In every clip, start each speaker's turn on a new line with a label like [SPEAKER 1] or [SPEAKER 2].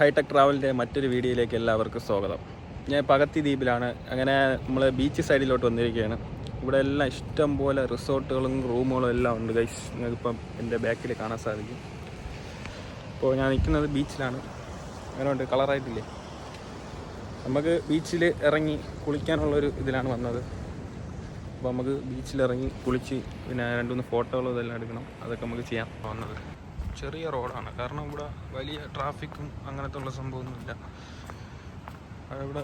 [SPEAKER 1] Hi tech ട്രാവലിന്റെ മറ്റൊരു വീഡിയോയിലേക്ക് എല്ലാവർക്കും സ്വാഗതം. ഞാൻ പകത്തി ദ്വീപിലാണ്. അങ്ങനെ നമ്മൾ ബീച്ച് സൈഡിലോട്ട് വന്നിരിക്കുകയാണ്. ഇവിടെ എല്ലാം ഇഷ്ടം പോലെ റിസോർട്ടുകളും റൂമുകളും എല്ലാം ഉണ്ട് ഗൈസ് നിങ്ങൾക്കിപ്പം എന്റെ ബാക്കിൽ കാണാൻ സാധിക്കും. ഇപ്പോൾ ഞാൻ നിൽക്കുന്നത് ബീച്ചിലാണ് അങ്ങനെ ഉണ്ട് കളറായിട്ടില്ലേ നമുക്ക് ബീച്ചിൽ ഇറങ്ങി കുളിക്കാനുള്ളൊരു ഇതിലാണ് വന്നത്. അപ്പോൾ നമുക്ക് ബീച്ചിലിറങ്ങി കുളിച്ച് പിന്നെ രണ്ട് മൂന്ന് ഫോട്ടോകളും ഇതെല്ലാം എടുക്കണം. അതൊക്കെ നമുക്ക് ചെയ്യാൻ വന്നത്. ചെറിയ റോഡാണ്. കാരണം ഇവിടെ വലിയ ട്രാഫിക്കും അങ്ങനത്തെ ഉള്ള സംഭവമൊന്നുമില്ല. ഇവിടെ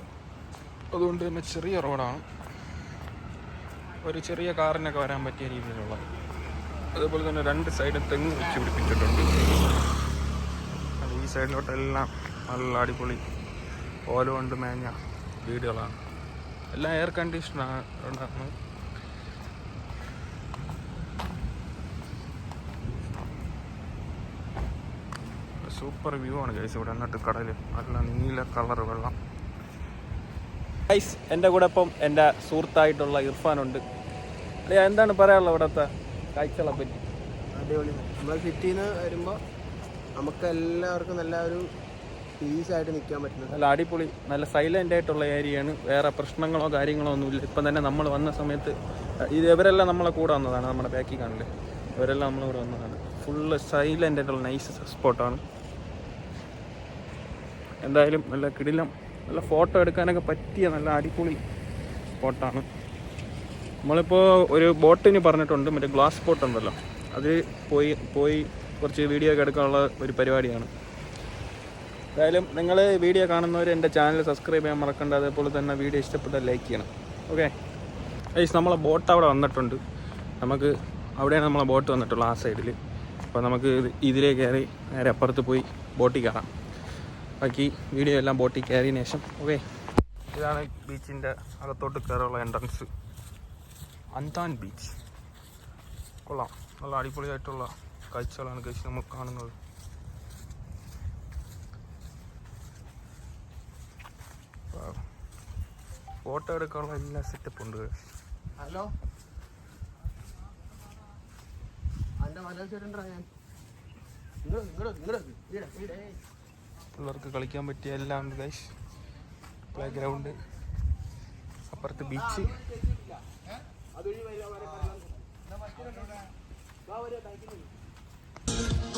[SPEAKER 1] അതുകൊണ്ട് തന്നെ ചെറിയ റോഡാണ്. ഒരു ചെറിയ കാറിനൊക്കെ വരാൻ പറ്റിയ രീതിയിലുള്ള അതുപോലെ തന്നെ രണ്ട് സൈഡും തെങ്ങ് വെച്ച് പിടിപ്പിച്ചിട്ടുണ്ട്. അത് ഈ സൈഡിലോട്ടെല്ലാം നല്ല അടിപൊളി ഓല കൊണ്ട് മേഞ്ഞ വീടുകളാണ്. എല്ലാം എയർ കണ്ടീഷനാണ് ഉണ്ടാക്കുന്നത് സൂപ്പർ വ്യൂ ആണ് ഗൈസ് ഇവിടെ എന്നിട്ട് കടൽ നല്ല നീല കളർ വെള്ളം. ഗൈസ് എന്റെ കൂടെ ഇപ്പം എന്റെ സുഹൃത്തായിട്ടുള്ള ഇർഫാനുണ്ട് അല്ലേ എന്താണ് പറയാനുള്ളത് ഇവിടുത്തെ കാഴ്ചകളെ പറ്റി?
[SPEAKER 2] അടിപൊളി. നമ്മളെ സിറ്റിയിൽ നിന്ന് വരുമ്പോൾ നമുക്ക് എല്ലാവർക്കും നല്ല ഒരു പീസായിട്ട് നിൽക്കാൻ പറ്റുന്നത്.
[SPEAKER 1] നല്ല അടിപൊളി നല്ല സൈലന്റ് ആയിട്ടുള്ള ഏരിയയാണ് വേറെ പ്രശ്നങ്ങളോ കാര്യങ്ങളോ ഒന്നുമില്ല ഇപ്പം തന്നെ നമ്മൾ വന്ന സമയത്ത് ഇത് ഇവരെല്ലാം നമ്മളെ കൂടെ വന്നതാണ്. നമ്മുടെ ബാക്കിൽ കാണില്ലേ ഇവരെല്ലാം നമ്മളെ കൂടെ വന്നതാണ്. ഫുള്ള് സൈലന്റ് ആയിട്ടുള്ള നൈസ് സ്പോട്ടാണ് എന്തായാലും നല്ല കിടിലം നല്ല ഫോട്ടോ എടുക്കാനൊക്കെ പറ്റിയ നല്ല അടിപൊളി സ്പോട്ടാണ്. നമ്മളിപ്പോൾ ഒരു ബോട്ടിന് പറഞ്ഞിട്ടുണ്ട് മറ്റേ ഗ്ലാസ് ബോട്ട് ഉണ്ടല്ലോ. അത് പോയി പോയി കുറച്ച് വീഡിയോ ഒക്കെ എടുക്കാനുള്ള ഒരു പരിപാടിയാണ്. എന്തായാലും നിങ്ങൾ വീഡിയോ കാണുന്നവർ എന്റെ ചാനൽ സബ്സ്ക്രൈബ് ചെയ്യാൻ മറക്കണ്ട. അതേപോലെ തന്നെ വീഡിയോ ഇഷ്ടപ്പെട്ടാൽ ലൈക്ക് ചെയ്യണം. ഓക്കെ ഐസ് നമ്മളെ ബോട്ട് അവിടെ വന്നിട്ടുണ്ട്. നമുക്ക് അവിടെയാണ് നമ്മളെ ബോട്ട് വന്നിട്ടുള്ളത് ആ സൈഡിൽ അപ്പോൾ നമുക്ക് ഇത് ഇതിലേ കയറി നേരെ അപ്പുറത്ത് പോയി ബോട്ടിൽ കയറാം. ബാക്കി വീഡിയോ എല്ലാം ബോട്ടിൽ കയറിയതിന് ശേഷം. ഓക്കെ ഇതാണ് ബീച്ചിന്റെ അകത്തോട്ട് കയറാനുള്ള എൻട്രൻസ് അന്താൻ ബീച്ച്. കൊള്ളാം. നല്ല അടിപൊളിയായിട്ടുള്ള കാഴ്ചകളാണ് കഴിച്ച് നമ്മൾ കാണുന്നത്. ഫോട്ടോ എടുക്കാനുള്ള എല്ലാ സെറ്റപ്പ് ഉണ്ട്.
[SPEAKER 2] ഹലോ അതിന്റെ മലയാളം ഞാൻ ഇങ്ങോട്ട് ഇങ്ങോട്ട് ഇങ്ങോട്ട്
[SPEAKER 1] പിള്ളേർക്ക് കളിക്കാൻ പറ്റിയ എല്ലാം ഉണ്ട് ഗൈസ് പ്ലേ ഗ്രൗണ്ട് അപ്പുറത്ത് ബീച്ച്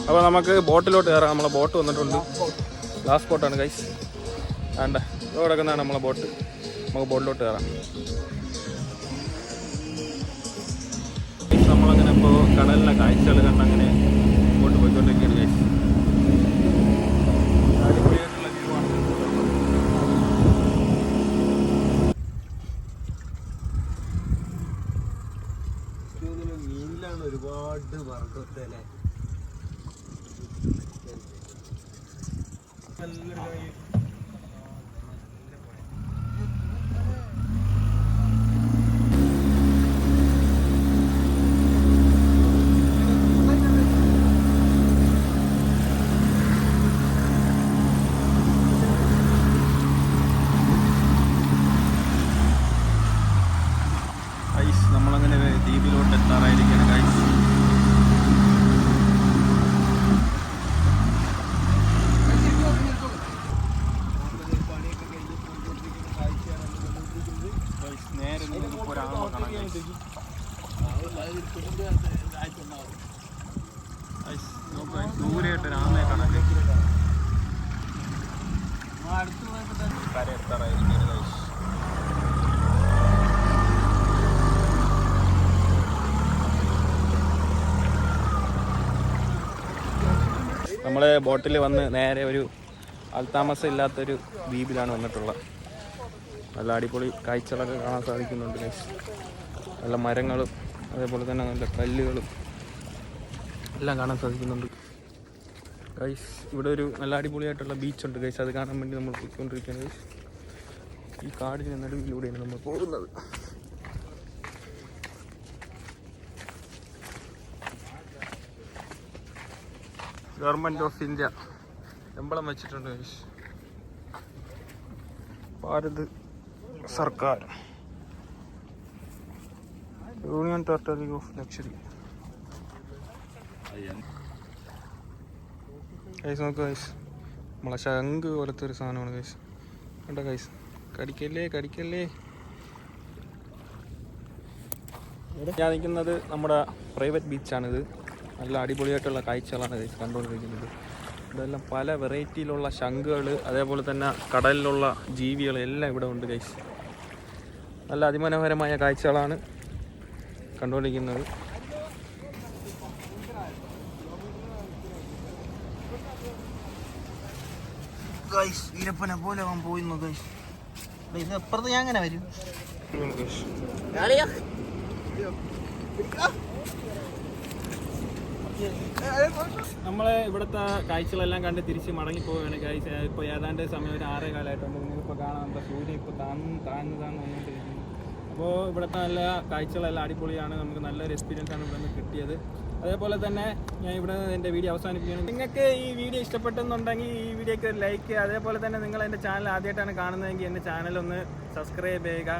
[SPEAKER 1] അപ്പോൾ നമുക്ക് ബോട്ടിലോട്ട് കയറാം. നമ്മളെ ബോട്ട് വന്നിട്ടുണ്ട്. ലാസ്റ്റ് ബോട്ടാണ് ഗൈസ് വേണ്ട ഇവിടെ കിടക്കുന്നതാണ് നമ്മളെ ബോട്ട്. നമുക്ക് ബോട്ടിലോട്ട് കയറാം. നമ്മളങ്ങനെ ഇപ്പോൾ കടലിലെ കാഴ്ചകൾ കണ്ട് അങ്ങനെ ബോട്ട് പോയിക്കൊണ്ടിരിക്കുകയാണ് ഗൈസ് അടിപൊളിയായിട്ടുള്ള വ്യൂ ആണ്
[SPEAKER 2] മീനിലാണ് ഒരുപാട് വർഗത്തെ അല്ലേ
[SPEAKER 1] ഗൈസ് നമ്മളങ്ങനെ ദ്വീപിലോട്ട് എത്താറായിരിക്കുകയാണ് ഗൈസ് ഗൈസ് നേരെ ബോട്ടിൽ വന്ന് നേരെ ഒരു ആൾത്താമസം ഇല്ലാത്തൊരു ദ്വീപിലാണ് വന്നിട്ടുള്ളത്. നല്ല അടിപൊളി കാഴ്ചകളൊക്കെ കാണാൻ സാധിക്കുന്നുണ്ട് ഗൈസ് നല്ല മരങ്ങളും അതേപോലെ തന്നെ നല്ല കല്ലുകളും എല്ലാം കാണാൻ സാധിക്കുന്നുണ്ട്. ഗൈസ് ഇവിടെ ഒരു നല്ല അടിപൊളിയായിട്ടുള്ള ബീച്ചുണ്ട് ഗൈസ് അത് കാണാൻ വേണ്ടി നമ്മൾ പോയിക്കൊണ്ടിരിക്കുകയാണ് ഗൈസ് ഈ കാടിന് നടുവിലൂടെയാണ് നമ്മൾ പോകുന്നത്. ഗവൺമെന്റ് ഓഫ് ഇന്ത്യ എമ്പളം വെച്ചിട്ടുണ്ട് ഗൈസ് ഭാരത് സർക്കാർ. യൂണിയൻ ടെറിട്ടറി ഓഫ് ലക്ഷറി കൈസ് നോക്ക് കൈസ് നമ്മളെ ശംഖ് പോലത്തെ ഒരു സാധനമാണ് കൈസ് കണ്ടോ കൈസ് കടിക്കല്ലേ കടിക്കല്ലേ? ഞാൻ നിൽക്കുന്നത് നമ്മുടെ പ്രൈവറ്റ് ബീച്ചാണിത് നല്ല അടിപൊളിയായിട്ടുള്ള കാഴ്ചകളാണ് കൈസ് കണ്ടുകൊണ്ടിരിക്കുന്നത്. ഇതെല്ലാം പല വെറൈറ്റിയിലുള്ള ശംഖുകൾ അതേപോലെ തന്നെ കടലിലുള്ള ജീവികൾ എല്ലാം ഇവിടെ ഉണ്ട് കൈസ് നല്ല അതിമനോഹരമായ കാഴ്ചകളാണ് കണ്ടുകൊണ്ടിരിക്കുന്നത്.
[SPEAKER 2] ഗൈസ് വീരപ്പനെ പോലെ അവൻ ഗൈസ് അപ്പുറത്ത് ഞാൻ അങ്ങനെ വരും?
[SPEAKER 1] നമ്മൾ ഇവിടുത്തെ കാഴ്ചകളെല്ലാം കണ്ട് തിരിച്ച് മടങ്ങി പോവുകയാണ് കാഴ്ച ഇപ്പോൾ ഏതാണ്ട് സമയം ഒരു ആറേ കാലമായിട്ടുണ്ട് നിങ്ങളിപ്പോൾ കാണാം. നമ്മുടെ സൂര്യൻ ഇപ്പോൾ താന്ന് താന്ന് താന്ന് വന്നുകൊണ്ടിരിക്കുന്നു. അപ്പോൾ ഇവിടുത്തെ നല്ല കാഴ്ചകളെല്ലാം അടിപൊളിയാണ്. നമുക്ക് നല്ലൊരു എക്സ്പീരിയൻസ് ആണ് ഇവിടെ നിന്ന് കിട്ടിയത്. അതേപോലെ തന്നെ ഞാൻ ഇവിടെ എന്റെ വീഡിയോ അവസാനിപ്പിക്കുകയാണ്. നിങ്ങൾക്ക് ഈ വീഡിയോ ഇഷ്ടപ്പെട്ടെന്നുണ്ടെങ്കിൽ ഈ വീഡിയോക്ക് ഒരു ലൈക്ക് അതേപോലെ തന്നെ നിങ്ങൾ എന്റെ ചാനൽ ആദ്യമായിട്ടാണ് കാണുന്നതെങ്കിൽ എന്റെ ചാനൽ ഒന്ന് സബ്സ്ക്രൈബ് ചെയ്യുക.